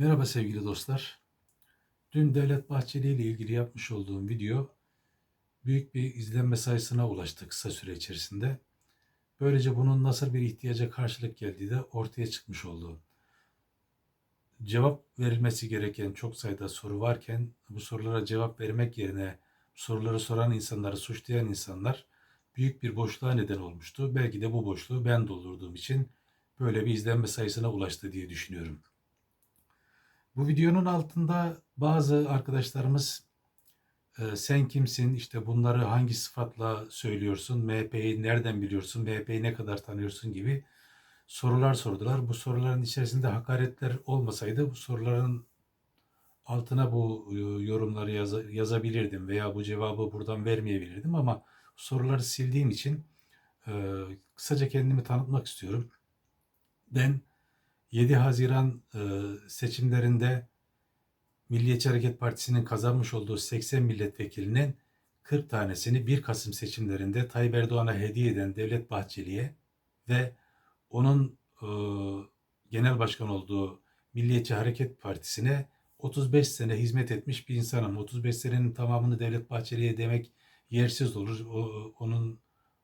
Merhaba sevgili dostlar. Dün Devlet Bahçeli ile ilgili yapmış olduğum video büyük bir izlenme sayısına ulaştı kısa süre içerisinde. Böylece bunun nasıl bir ihtiyaca karşılık geldiği de ortaya çıkmış oldu. Cevap verilmesi gereken çok sayıda soru varken bu sorulara cevap vermek yerine soruları soran insanları suçlayan insanlar büyük bir boşluğa neden olmuştu. Belki de bu boşluğu ben doldurduğum için böyle bir izlenme sayısına ulaştı diye düşünüyorum. Bu videonun altında bazı arkadaşlarımız e, sen kimsin, işte bunları hangi sıfatla söylüyorsun, MHP'yi nereden biliyorsun, MHP'yi ne kadar tanıyorsun gibi sorular sordular. Bu soruların içerisinde hakaretler olmasaydı bu soruların altına bu e, yorumları yaza- yazabilirdim veya bu cevabı buradan vermeyebilirdim ama soruları sildiğim için e, kısaca kendimi tanıtmak istiyorum. Ben 7 Haziran e, seçimlerinde Milliyetçi Hareket Partisi'nin kazanmış olduğu 80 milletvekilinin 40 tanesini 1 Kasım seçimlerinde Tayyip Erdoğan'a hediye eden Devlet Bahçeli'ye ve onun e, genel başkan olduğu Milliyetçi Hareket Partisi'ne 35 sene hizmet etmiş bir insanım. 35 senenin tamamını Devlet Bahçeli'ye demek yersiz olur. O, onun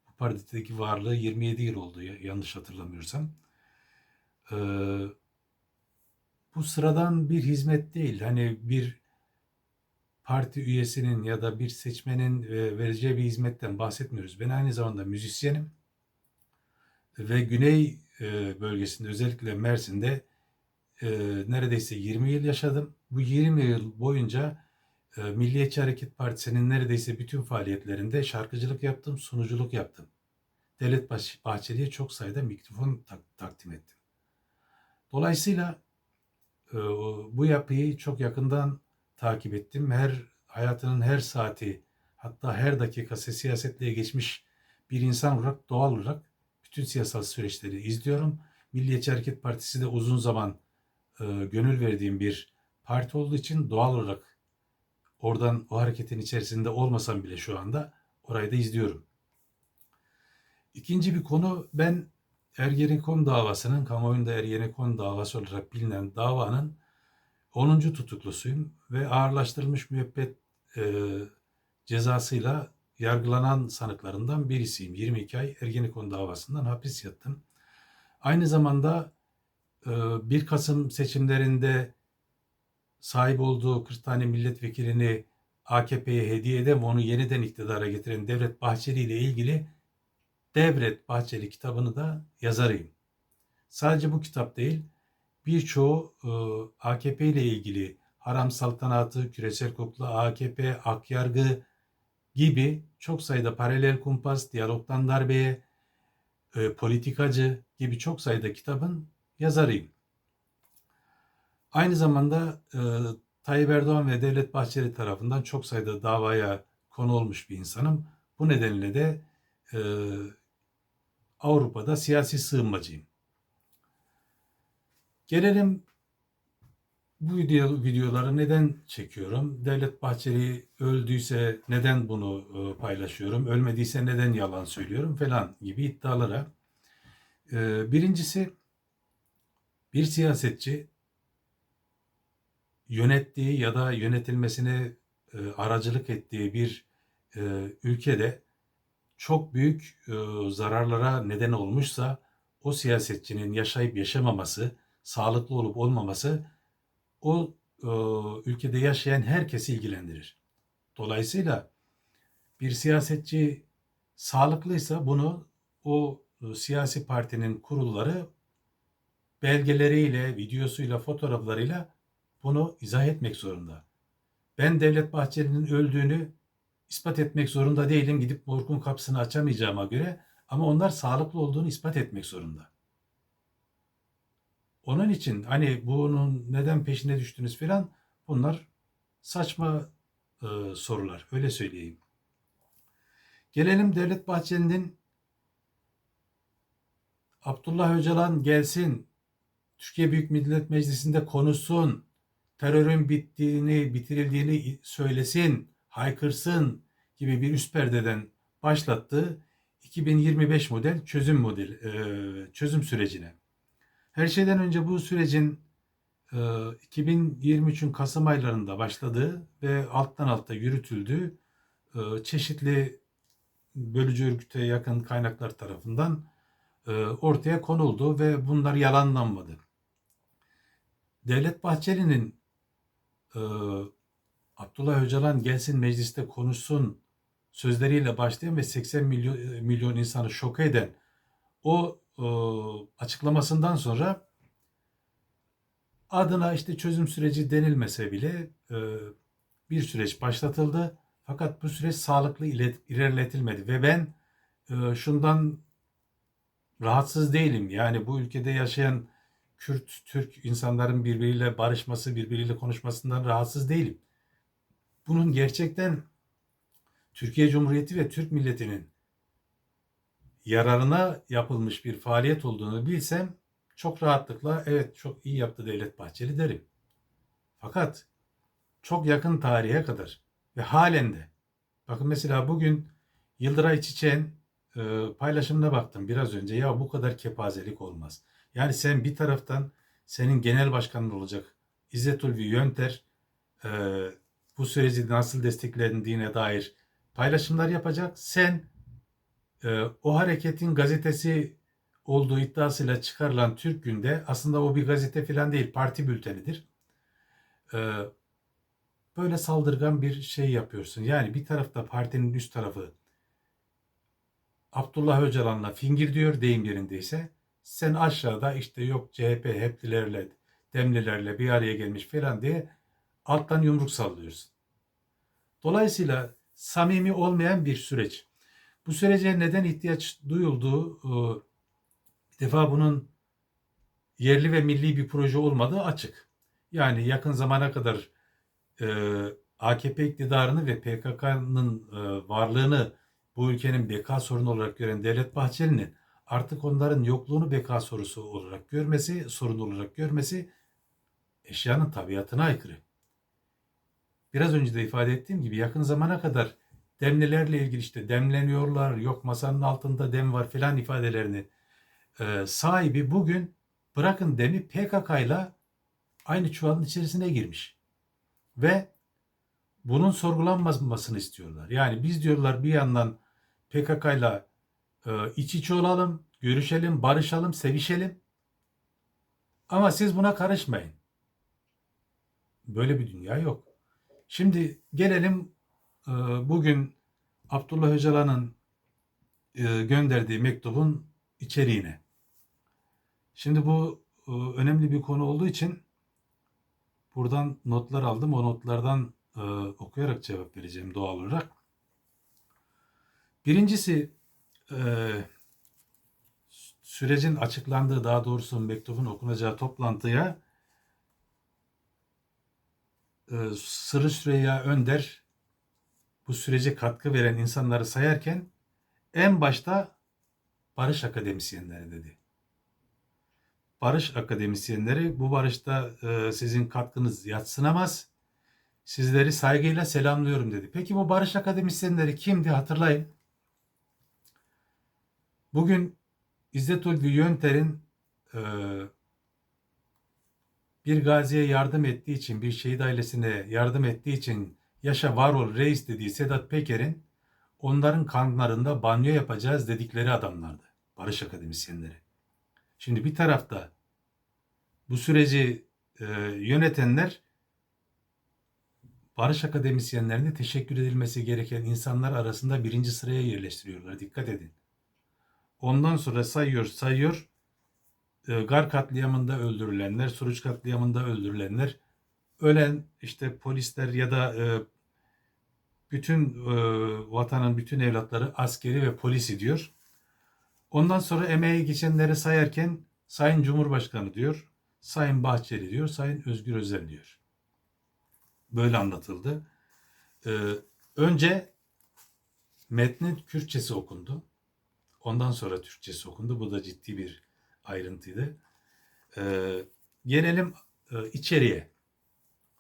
bu partideki varlığı 27 yıl oldu ya- yanlış hatırlamıyorsam. Ee, bu sıradan bir hizmet değil. Hani bir parti üyesinin ya da bir seçmenin e, vereceği bir hizmetten bahsetmiyoruz. Ben aynı zamanda müzisyenim ve Güney e, bölgesinde özellikle Mersin'de e, neredeyse 20 yıl yaşadım. Bu 20 yıl boyunca e, Milliyetçi Hareket Partisi'nin neredeyse bütün faaliyetlerinde şarkıcılık yaptım, sunuculuk yaptım. Devlet Bahçeli'ye çok sayıda mikrofon tak- takdim ettim. Dolayısıyla e, bu yapıyı çok yakından takip ettim. Her hayatının her saati hatta her dakikası siyasetle geçmiş bir insan olarak doğal olarak bütün siyasal süreçleri izliyorum. Milliyetçi Hareket Partisi de uzun zaman e, gönül verdiğim bir parti olduğu için doğal olarak oradan o hareketin içerisinde olmasam bile şu anda orayı da izliyorum. İkinci bir konu ben Ergenekon davasının kamuoyunda Ergenekon davası olarak bilinen davanın 10. tutuklusuyum ve ağırlaştırılmış müebbet e, cezasıyla yargılanan sanıklarından birisiyim. 22 ay Ergenekon davasından hapis yattım. Aynı zamanda e, 1 Kasım seçimlerinde sahip olduğu 40 tane milletvekilini AKP'ye hediye eden ve onu yeniden iktidara getiren Devlet Bahçeli ile ilgili Devlet Bahçeli kitabını da yazarıyım. Sadece bu kitap değil, birçoğu e, AKP ile ilgili haram saltanatı, küresel kukla, AKP, Akyargı gibi çok sayıda paralel kumpas, diyalogdan darbeye, e, politikacı gibi çok sayıda kitabın yazarıyım. Aynı zamanda e, Tayyip Erdoğan ve Devlet Bahçeli tarafından çok sayıda davaya konu olmuş bir insanım. Bu nedenle de e, Avrupa'da siyasi sığınmacıyım. Gelelim bu video, videoları neden çekiyorum? Devlet Bahçeli öldüyse neden bunu e, paylaşıyorum? Ölmediyse neden yalan söylüyorum falan gibi iddialara. E, birincisi bir siyasetçi yönettiği ya da yönetilmesine e, aracılık ettiği bir ülkede çok büyük e, zararlara neden olmuşsa o siyasetçinin yaşayıp yaşamaması, sağlıklı olup olmaması o e, ülkede yaşayan herkesi ilgilendirir. Dolayısıyla bir siyasetçi sağlıklıysa bunu o e, siyasi partinin kurulları belgeleriyle, videosuyla, fotoğraflarıyla bunu izah etmek zorunda. Ben Devlet Bahçeli'nin öldüğünü ispat etmek zorunda değilim. Gidip morgun kapısını açamayacağıma göre ama onlar sağlıklı olduğunu ispat etmek zorunda. Onun için hani bunun neden peşine düştünüz filan bunlar saçma e, sorular. Öyle söyleyeyim. Gelelim Devlet Bahçeli'nin Abdullah Öcalan gelsin, Türkiye Büyük Millet Meclisi'nde konuşsun, terörün bittiğini, bitirildiğini söylesin, haykırsın gibi bir üst perdeden başlattığı 2025 model çözüm model e, çözüm sürecine. Her şeyden önce bu sürecin e, e, 2023'ün Kasım aylarında başladığı ve alttan alta yürütüldüğü e, çeşitli bölücü örgüte yakın kaynaklar tarafından ortaya konuldu ve bunlar yalanlanmadı. Devlet Bahçeli'nin Abdullah Öcalan gelsin mecliste konuşsun sözleriyle başlayan ve 80 milyon, milyon insanı şok eden o e, açıklamasından sonra adına işte çözüm süreci denilmese bile e, bir süreç başlatıldı. Fakat bu süreç sağlıklı ilet- ilerletilmedi ve ben e, şundan rahatsız değilim. Yani bu ülkede yaşayan Kürt, Türk insanların birbiriyle barışması, birbiriyle konuşmasından rahatsız değilim. Bunun gerçekten Türkiye Cumhuriyeti ve Türk milletinin yararına yapılmış bir faaliyet olduğunu bilsem çok rahatlıkla evet çok iyi yaptı Devlet Bahçeli derim. Fakat çok yakın tarihe kadar ve halen de bakın mesela bugün Yıldıray Çiçek'in e, paylaşımına baktım biraz önce ya bu kadar kepazelik olmaz. Yani sen bir taraftan senin genel başkanın olacak İzzet Ulvi Yönter e, bu süreci nasıl desteklendiğine dair paylaşımlar yapacak. Sen e, o hareketin gazetesi olduğu iddiasıyla çıkarılan Türk Gün'de aslında o bir gazete falan değil parti bültenidir. E, böyle saldırgan bir şey yapıyorsun. Yani bir tarafta partinin üst tarafı Abdullah Öcalan'la fingir diyor deyim yerindeyse sen aşağıda işte yok CHP heplilerle demlilerle bir araya gelmiş falan diye alttan yumruk sallıyorsun. Dolayısıyla samimi olmayan bir süreç. Bu sürece neden ihtiyaç duyulduğu e, bir defa bunun yerli ve milli bir proje olmadığı açık. Yani yakın zamana kadar e, AKP iktidarını ve PKK'nın e, varlığını bu ülkenin beka sorunu olarak gören Devlet Bahçeli'nin artık onların yokluğunu beka sorusu olarak görmesi, sorun olarak görmesi eşyanın tabiatına aykırı. Biraz önce de ifade ettiğim gibi yakın zamana kadar demlilerle ilgili işte demleniyorlar, yok masanın altında dem var filan ifadelerini e, sahibi bugün bırakın demi PKK ile aynı çuvalın içerisine girmiş. Ve bunun sorgulanmamasını istiyorlar. Yani biz diyorlar bir yandan PKK ile e, iç içe olalım, görüşelim, barışalım, sevişelim. Ama siz buna karışmayın. Böyle bir dünya yok. Şimdi gelelim e, bugün Abdullah Öcalan'ın e, gönderdiği mektubun içeriğine. Şimdi bu e, önemli bir konu olduğu için buradan notlar aldım. O notlardan okuyarak cevap vereceğim doğal olarak. Birincisi sürecin açıklandığı daha doğrusu mektubun okunacağı toplantıya Sırrı Süreyya Önder bu sürece katkı veren insanları sayarken en başta barış akademisyenleri dedi. Barış akademisyenleri bu barışta e, sizin katkınız yatsınamaz. Sizleri saygıyla selamlıyorum dedi. Peki bu barış akademisyenleri kimdi hatırlayın. Bugün İzzet Ulvi Yönter'in e, bir gaziye yardım ettiği için, bir şehit ailesine yardım ettiği için yaşa var ol reis dediği Sedat Peker'in onların kanlarında banyo yapacağız dedikleri adamlardı. Barış akademisyenleri. Şimdi bir tarafta bu süreci e, yönetenler barış akademisyenlerine teşekkür edilmesi gereken insanlar arasında birinci sıraya yerleştiriyorlar. Dikkat edin. Ondan sonra sayıyor sayıyor. E, Gar katliamında öldürülenler, Suruç katliamında öldürülenler, ölen işte polisler ya da e, bütün e, vatanın bütün evlatları askeri ve polisi diyor. Ondan sonra emeği geçenleri sayarken Sayın Cumhurbaşkanı diyor, Sayın Bahçeli diyor, Sayın Özgür Özel diyor. Böyle anlatıldı. Ee, önce metnin Kürtçesi okundu. Ondan sonra Türkçesi okundu. Bu da ciddi bir ayrıntıydı. Ee, gelelim e, içeriye.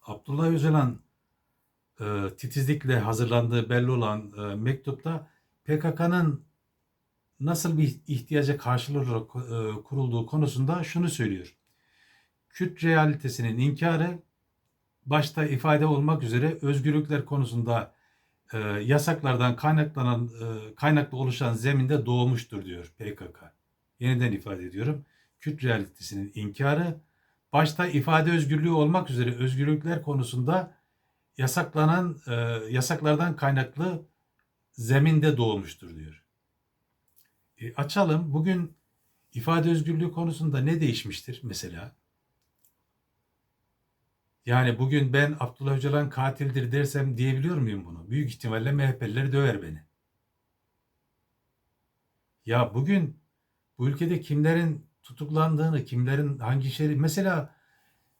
Abdullah Öcalan e, titizlikle hazırlandığı belli olan e, mektupta PKK'nın nasıl bir ihtiyaca karşılık e, kurulduğu konusunda şunu söylüyor. Kürt realitesinin inkarı başta ifade olmak üzere özgürlükler konusunda e, yasaklardan kaynaklanan e, kaynaklı oluşan zeminde doğmuştur diyor PKK. Yeniden ifade ediyorum. Kürt realitesinin inkarı başta ifade özgürlüğü olmak üzere özgürlükler konusunda yasaklanan e, yasaklardan kaynaklı zeminde doğmuştur diyor. E, açalım. Bugün ifade özgürlüğü konusunda ne değişmiştir mesela? Yani bugün ben Abdullah Öcalan katildir dersem diyebiliyor muyum bunu? Büyük ihtimalle MHP'liler döver beni. Ya bugün bu ülkede kimlerin tutuklandığını, kimlerin hangi şehri... Mesela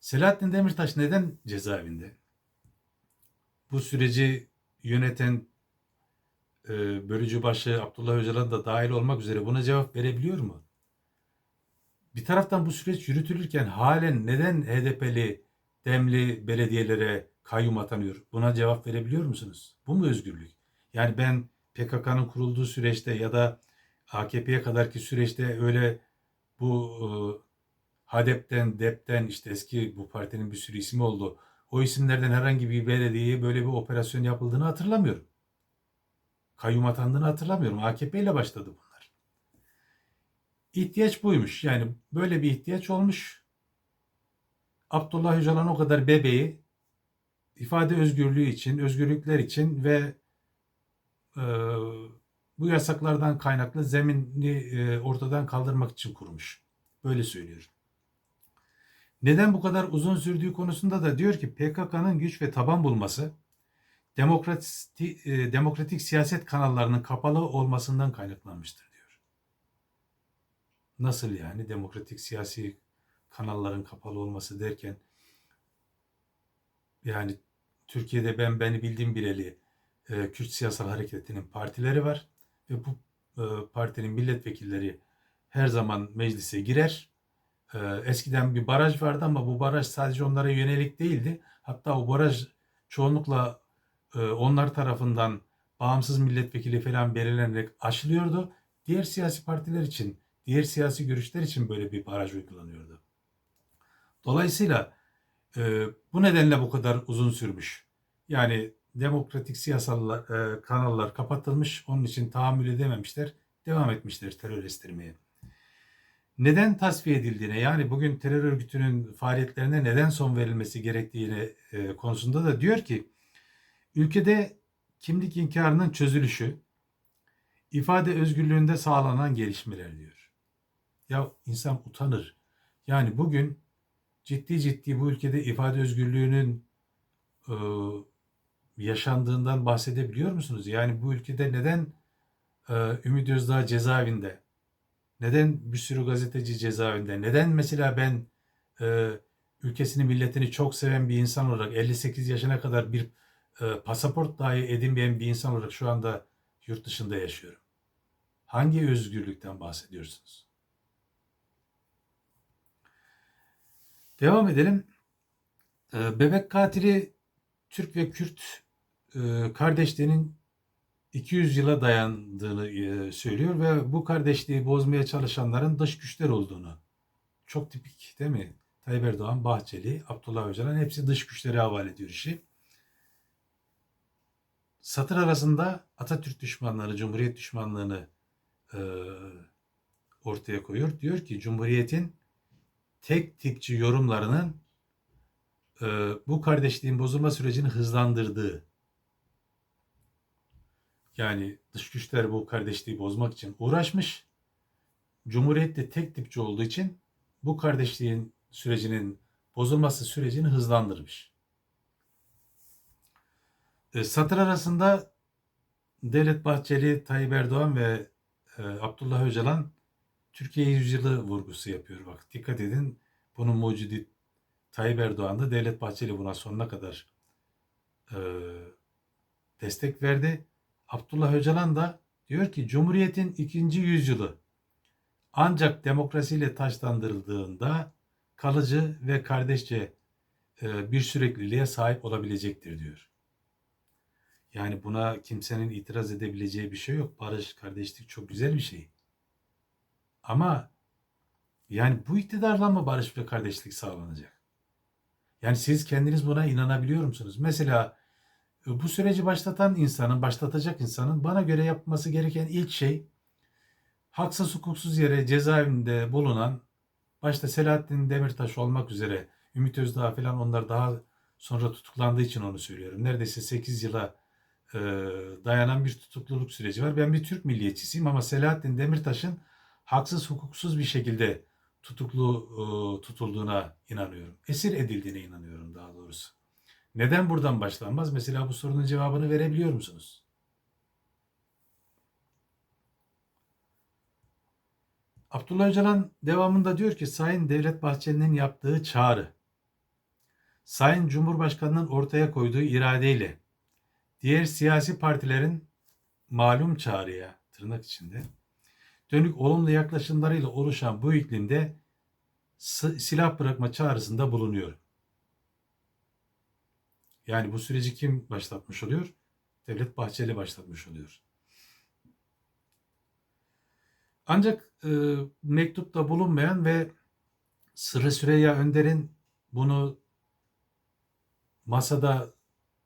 Selahattin Demirtaş neden cezaevinde? Bu süreci yöneten e, bölücü başı Abdullah Öcalan da dahil olmak üzere buna cevap verebiliyor mu? Bir taraftan bu süreç yürütülürken halen neden HDP'li demli belediyelere kayyum atanıyor? Buna cevap verebiliyor musunuz? Bu mu özgürlük? Yani ben PKK'nın kurulduğu süreçte ya da AKP'ye kadarki süreçte öyle bu e, HADEP'ten, DEP'ten işte eski bu partinin bir sürü ismi oldu. O isimlerden herhangi bir belediyeye böyle bir operasyon yapıldığını hatırlamıyorum. Kayyum atandığını hatırlamıyorum. AKP ile başladı bunlar. İhtiyaç buymuş. Yani böyle bir ihtiyaç olmuş. Abdullah Öcalan o kadar bebeği ifade özgürlüğü için, özgürlükler için ve e, bu yasaklardan kaynaklı zemini e, ortadan kaldırmak için kurmuş. Böyle söylüyor. Neden bu kadar uzun sürdüğü konusunda da diyor ki PKK'nın güç ve taban bulması demokratik, e, demokratik siyaset kanallarının kapalı olmasından kaynaklanmıştır diyor. Nasıl yani demokratik siyasi kanalların kapalı olması derken yani Türkiye'de ben beni bildiğim bileli e, Kürt Siyasal Hareketi'nin partileri var ve bu e, partinin milletvekilleri her zaman meclise girer. E, eskiden bir baraj vardı ama bu baraj sadece onlara yönelik değildi. Hatta o baraj çoğunlukla e, onlar tarafından bağımsız milletvekili falan belirlenerek aşılıyordu. Diğer siyasi partiler için, diğer siyasi görüşler için böyle bir baraj uygulanıyordu. Dolayısıyla e, bu nedenle bu kadar uzun sürmüş. Yani demokratik siyasal e, kanallar kapatılmış, onun için tahammül edememişler, devam etmişler terör estirmeye. Neden tasfiye edildiğine, yani bugün terör örgütünün faaliyetlerine neden son verilmesi gerektiğine e, konusunda da diyor ki, ülkede kimlik inkarının çözülüşü, ifade özgürlüğünde sağlanan gelişmeler diyor. Ya insan utanır. Yani bugün ciddi ciddi bu ülkede ifade özgürlüğünün e, yaşandığından bahsedebiliyor musunuz? Yani bu ülkede neden e, Ümit Özdağ cezaevinde? Neden bir sürü gazeteci cezaevinde? Neden mesela ben e, ülkesini, milletini çok seven bir insan olarak 58 yaşına kadar bir e, pasaport dahi edinmeyen bir insan olarak şu anda yurt dışında yaşıyorum? Hangi özgürlükten bahsediyorsunuz? Devam edelim. E, bebek katili Türk ve Kürt kardeşliğinin 200 yıla dayandığını e, söylüyor ve bu kardeşliği bozmaya çalışanların dış güçler olduğunu. Çok tipik değil mi? Tayyip Erdoğan, Bahçeli, Abdullah Öcalan hepsi dış güçlere havale ediyor işi. Satır arasında Atatürk düşmanları, Cumhuriyet düşmanlığını e, ortaya koyuyor. Diyor ki Cumhuriyet'in tek tipçi yorumlarının e, bu kardeşliğin bozulma sürecini hızlandırdığı yani dış güçler bu kardeşliği bozmak için uğraşmış. Cumhuriyet de tek tipçi olduğu için bu kardeşliğin sürecinin bozulması sürecini hızlandırmış. E, satır arasında Devlet Bahçeli, Tayyip Erdoğan ve e, Abdullah Öcalan Türkiye yüzyılı vurgusu yapıyor. Bak dikkat edin bunun mucidi Tayyip Erdoğan da Devlet Bahçeli buna sonuna kadar e, destek verdi. Abdullah Öcalan da diyor ki Cumhuriyet'in ikinci yüzyılı ancak demokrasiyle taşlandırıldığında kalıcı ve kardeşçe e, bir sürekliliğe sahip olabilecektir diyor. Yani buna kimsenin itiraz edebileceği bir şey yok. Barış, kardeşlik çok güzel bir şey. Ama Yani bu iktidarla mı barış ve kardeşlik sağlanacak? Yani siz kendiniz buna inanabiliyor musunuz? Mesela bu süreci başlatan insanın, başlatacak insanın bana göre yapması gereken ilk şey haksız hukuksuz yere cezaevinde bulunan başta Selahattin Demirtaş olmak üzere Ümit Özdağ falan onlar daha sonra tutuklandığı için onu söylüyorum. Neredeyse 8 yıla e, dayanan bir tutukluluk süreci var. Ben bir Türk milliyetçisiyim ama Selahattin Demirtaş'ın haksız hukuksuz bir şekilde tutuklu e, tutulduğuna inanıyorum. Esir edildiğine inanıyorum daha doğrusu. Neden buradan başlanmaz? Mesela bu sorunun cevabını verebiliyor musunuz? Abdullah Öcalan devamında diyor ki Sayın Devlet Bahçeli'nin yaptığı çağrı, Sayın Cumhurbaşkanı'nın ortaya koyduğu iradeyle diğer siyasi partilerin malum çağrıya tırnak içinde dönük olumlu yaklaşımlarıyla oluşan bu iklimde silah bırakma çağrısında bulunuyor. Yani bu süreci kim başlatmış oluyor? Devlet Bahçeli başlatmış oluyor. Ancak e, mektupta bulunmayan ve Sırrı Süreyya Önder'in bunu masada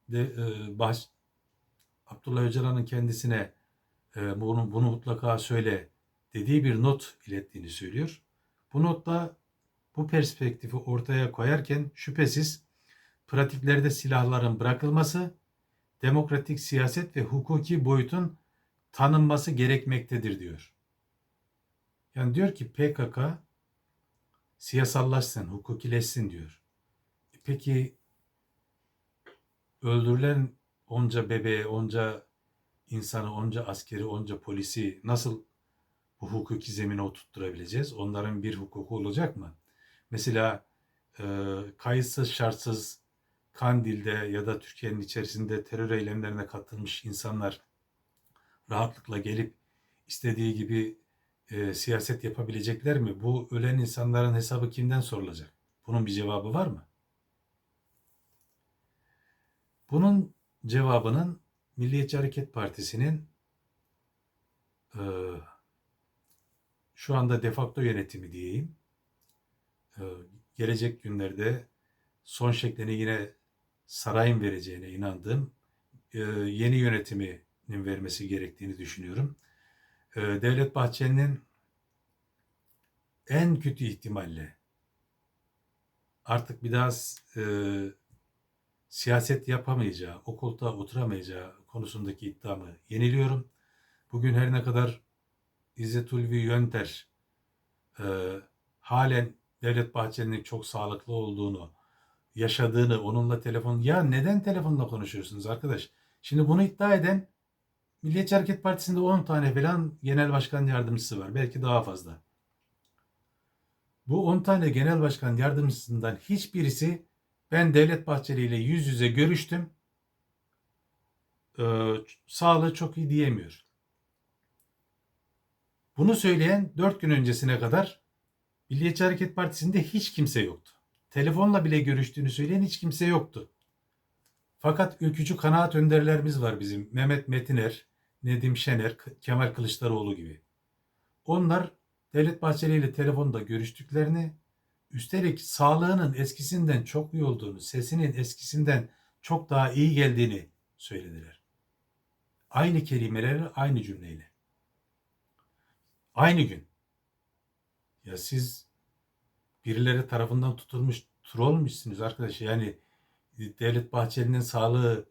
de, e, baş, Abdullah Öcalan'ın kendisine e, bunu, bunu mutlaka söyle dediği bir not ilettiğini söylüyor. Bu notta bu perspektifi ortaya koyarken şüphesiz pratiklerde silahların bırakılması, demokratik siyaset ve hukuki boyutun tanınması gerekmektedir diyor. Yani diyor ki PKK siyasallaşsın, hukukileşsin diyor. E peki öldürülen onca bebeğe, onca insanı, onca askeri, onca polisi nasıl bu hukuki zemine oturtturabileceğiz? Onların bir hukuku olacak mı? Mesela e, kayıtsız şartsız Kandil'de ya da Türkiye'nin içerisinde terör eylemlerine katılmış insanlar rahatlıkla gelip istediği gibi e, siyaset yapabilecekler mi? Bu ölen insanların hesabı kimden sorulacak? Bunun bir cevabı var mı? Bunun cevabının Milliyetçi Hareket Partisi'nin e, şu anda defakto yönetimi diyeyim. E, gelecek günlerde son şeklini yine sarayın vereceğine inandığım e, yeni yönetiminin vermesi gerektiğini düşünüyorum. E, Devlet Bahçeli'nin en kötü ihtimalle artık bir daha e, siyaset yapamayacağı, o koltuğa oturamayacağı konusundaki iddiamı yeniliyorum. Bugün her ne kadar İzzet Ulvi Yönter e, halen Devlet Bahçeli'nin çok sağlıklı olduğunu, yaşadığını, onunla telefon... Ya neden telefonla konuşuyorsunuz arkadaş? Şimdi bunu iddia eden Milliyetçi Hareket Partisi'nde 10 tane falan genel başkan yardımcısı var. Belki daha fazla. Bu 10 tane genel başkan yardımcısından hiçbirisi ben Devlet Bahçeli ile yüz yüze görüştüm. Ee, sağlığı çok iyi diyemiyor. Bunu söyleyen 4 gün öncesine kadar Milliyetçi Hareket Partisi'nde hiç kimse yoktu. Telefonla bile görüştüğünü söyleyen hiç kimse yoktu. Fakat ülkücü kanaat önderlerimiz var bizim. Mehmet Metiner, Nedim Şener, Kemal Kılıçdaroğlu gibi. Onlar Devlet Bahçeli ile telefonda görüştüklerini, üstelik sağlığının eskisinden çok iyi olduğunu, sesinin eskisinden çok daha iyi geldiğini söylediler. Aynı kelimeleri aynı cümleyle. Aynı gün. Ya siz birileri tarafından tutulmuş trollmüşsünüz arkadaş. Yani Devlet Bahçeli'nin sağlığı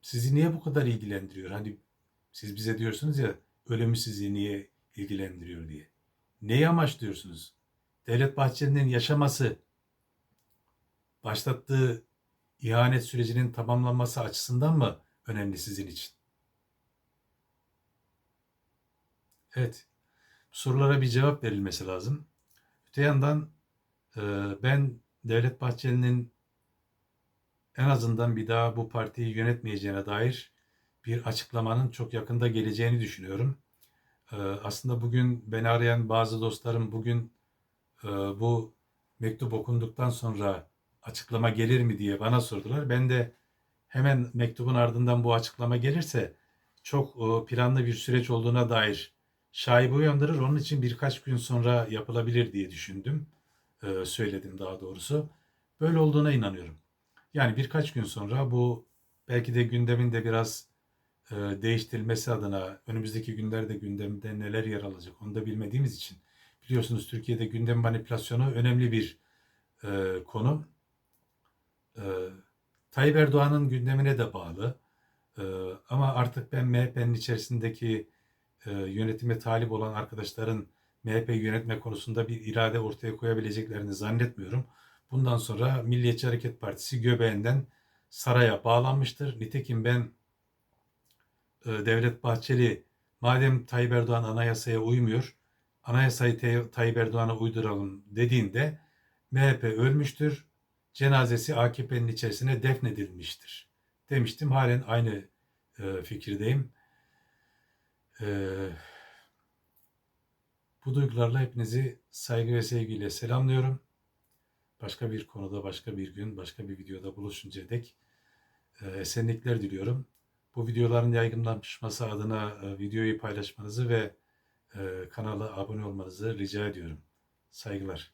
sizi niye bu kadar ilgilendiriyor? Hani siz bize diyorsunuz ya ölümü sizi niye ilgilendiriyor diye. Neyi amaçlıyorsunuz? Devlet Bahçeli'nin yaşaması başlattığı ihanet sürecinin tamamlanması açısından mı önemli sizin için? Evet. Sorulara bir cevap verilmesi lazım. Öte yandan e, ben Devlet Bahçeli'nin en azından bir daha bu partiyi yönetmeyeceğine dair bir açıklamanın çok yakında geleceğini düşünüyorum. E, aslında bugün beni arayan bazı dostlarım bugün e, bu mektup okunduktan sonra açıklama gelir mi diye bana sordular. Ben de hemen mektubun ardından bu açıklama gelirse çok planlı bir süreç olduğuna dair şaibe uyandırır. Onun için birkaç gün sonra yapılabilir diye düşündüm. Ee, söyledim daha doğrusu. Böyle olduğuna inanıyorum. Yani birkaç gün sonra bu belki de gündemin de biraz e, değiştirilmesi adına önümüzdeki günlerde gündemde neler yer alacak onu da bilmediğimiz için biliyorsunuz Türkiye'de gündem manipülasyonu önemli bir e, konu. E, Tayyip Erdoğan'ın gündemine de bağlı. E, ama artık ben MHP'nin içerisindeki e, yönetime talip olan arkadaşların MHP yönetme konusunda bir irade ortaya koyabileceklerini zannetmiyorum. Bundan sonra Milliyetçi Hareket Partisi göbeğinden saraya bağlanmıştır. Nitekim ben e, Devlet Bahçeli madem Tayyip Erdoğan anayasaya uymuyor, anayasayı Tay- Tayyip Erdoğan'a uyduralım dediğinde MHP ölmüştür, cenazesi AKP'nin içerisine defnedilmiştir demiştim. Halen aynı e, fikirdeyim. E, bu duygularla hepinizi saygı ve sevgiyle selamlıyorum. Başka bir konuda, başka bir gün, başka bir videoda buluşuncaya dek e, esenlikler diliyorum. Bu videoların yaygınlaşması adına e, videoyu paylaşmanızı ve e, kanala abone olmanızı rica ediyorum. Saygılar.